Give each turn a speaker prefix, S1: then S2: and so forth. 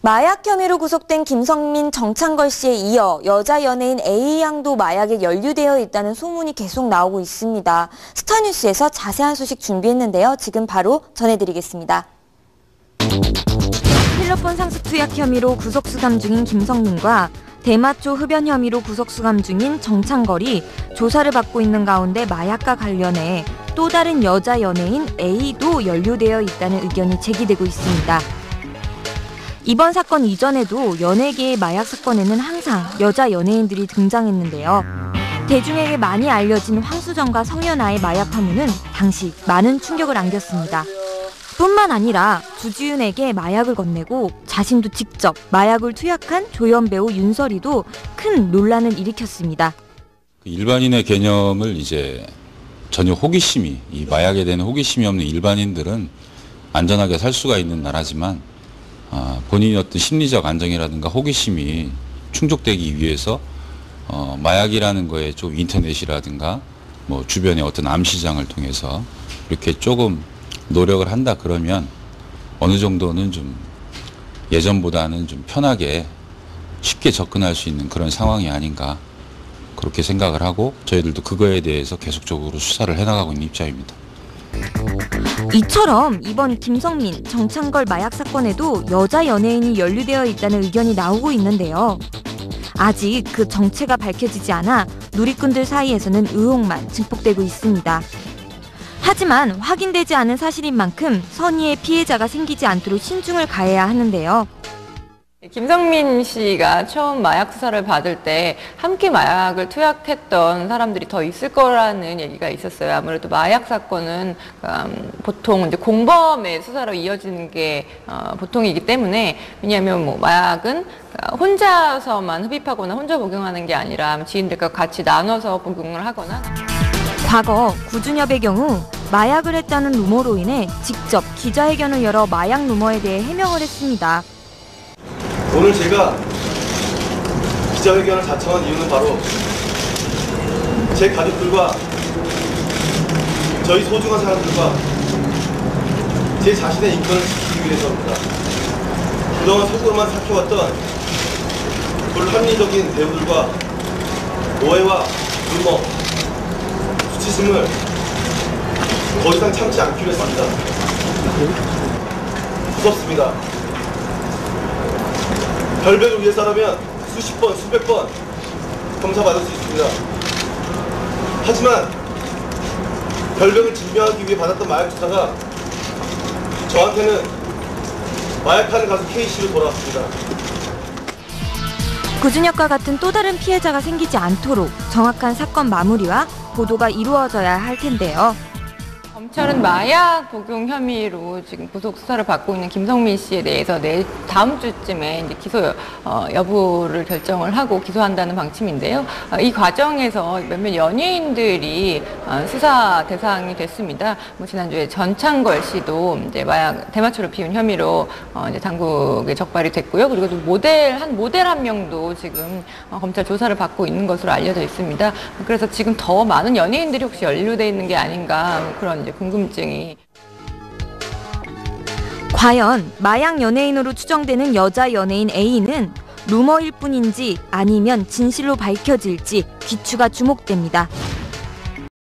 S1: 마약 혐의로 구속된 김성민, 정창걸 씨에 이어 여자 연예인 A 양도 마약에 연루되어 있다는 소문이 계속 나오고 있습니다. 스타뉴스에서 자세한 소식 준비했는데요. 지금 바로 전해드리겠습니다. 필로폰 상습 투약 혐의로 구속 수감 중인 김성민과 대마초 흡연 혐의로 구속 수감 중인 정창걸이 조사를 받고 있는 가운데 마약과 관련해 또 다른 여자 연예인 A도 연루되어 있다는 의견이 제기되고 있습니다. 이번 사건 이전에도 연예계의 마약 사건에는 항상 여자 연예인들이 등장했는데요. 대중에게 많이 알려진 황수정과 성현아의 마약 혐의는 당시 많은 충격을 안겼습니다. 뿐만 아니라 주지훈에게 마약을 건네고 자신도 직접 마약을 투약한 조연 배우 윤설이도 큰 논란을 일으켰습니다.
S2: 일반인의 개념을 이제 전혀 호기심이 이 마약에 대한 호기심이 없는 일반인들은 안전하게 살 수가 있는 나라지만 아, 본인의 어떤 심리적 안정이라든가 호기심이 충족되기 위해서 어, 마약이라는 거에 좀 인터넷이라든가 뭐 주변의 어떤 암시장을 통해서 이렇게 조금 노력을 한다 그러면 어느 정도는 좀 예전보다는 좀 편하게 쉽게 접근할 수 있는 그런 상황이 아닌가 그렇게 생각을 하고 저희들도 그거에 대해서 계속적으로 수사를 해나가고 있는 입장입니다.
S1: 이처럼 이번 김성민, 정창걸 마약 사건에도 여자 연예인이 연루되어 있다는 의견이 나오고 있는데요. 아직 그 정체가 밝혀지지 않아 누리꾼들 사이에서는 의혹만 증폭되고 있습니다. 하지만 확인되지 않은 사실인 만큼 선의의 피해자가 생기지 않도록 신중을 가해야 하는데요.
S3: 김성민 씨가 처음 마약 수사를 받을 때 함께 마약을 투약했던 사람들이 더 있을 거라는 얘기가 있었어요. 아무래도 마약 사건은 음, 보통 이제 공범의 수사로 이어지는 게 어, 보통이기 때문에 왜냐하면 뭐 마약은 혼자서만 흡입하거나 혼자 복용하는 게 아니라 지인들과 같이 나눠서 복용을 하거나
S1: 과거 구준엽의 경우 마약을 했다는 루머로 인해 직접 기자회견을 열어 마약 루머에 대해 해명을 했습니다.
S4: 오늘 제가 기자회견을 자청한 이유는 바로 제 가족들과 저희 소중한 사람들과 제 자신의 인권을 지키기 위해서입니다. 그동안 속으로만 삭혀왔던 불합리적인 배우들과 오해와 루머, 수치심을 더 이상 참지 않기로 했습니다. 무섭습니다. 결백을 위해서라면 수십 번, 수백 번 검사받을 수 있습니다. 하지만 결백을 증명하기 위해 받았던 마약 수사가 저한테는 마약하는 가수 K씨로 돌아왔습니다.
S1: 구준혁과 같은 또 다른 피해자가 생기지 않도록 정확한 사건 마무리와 보도가 이루어져야 할 텐데요.
S3: 검찰은 마약 복용 혐의로 지금 구속 수사를 받고 있는 김성민 씨에 대해서 내일 다음 주쯤에 이제 기소 어, 여부를 결정을 하고 기소한다는 방침인데요. 어, 이 과정에서 몇몇 연예인들이 어, 수사 대상이 됐습니다. 뭐 지난주에 전창걸 씨도 이제 마약 대마초를 피운 혐의로 어, 이제 당국에 적발이 됐고요. 그리고 또 모델 한 모델 한 명도 지금 어, 검찰 조사를 받고 있는 것으로 알려져 있습니다. 그래서 지금 더 많은 연예인들이 혹시 연루돼 있는 게 아닌가 뭐 그런 이제 궁금증이
S1: 과연 마약 연예인으로 추정되는 여자 연예인 A는 루머일 뿐인지 아니면 진실로 밝혀질지 귀추가 주목됩니다.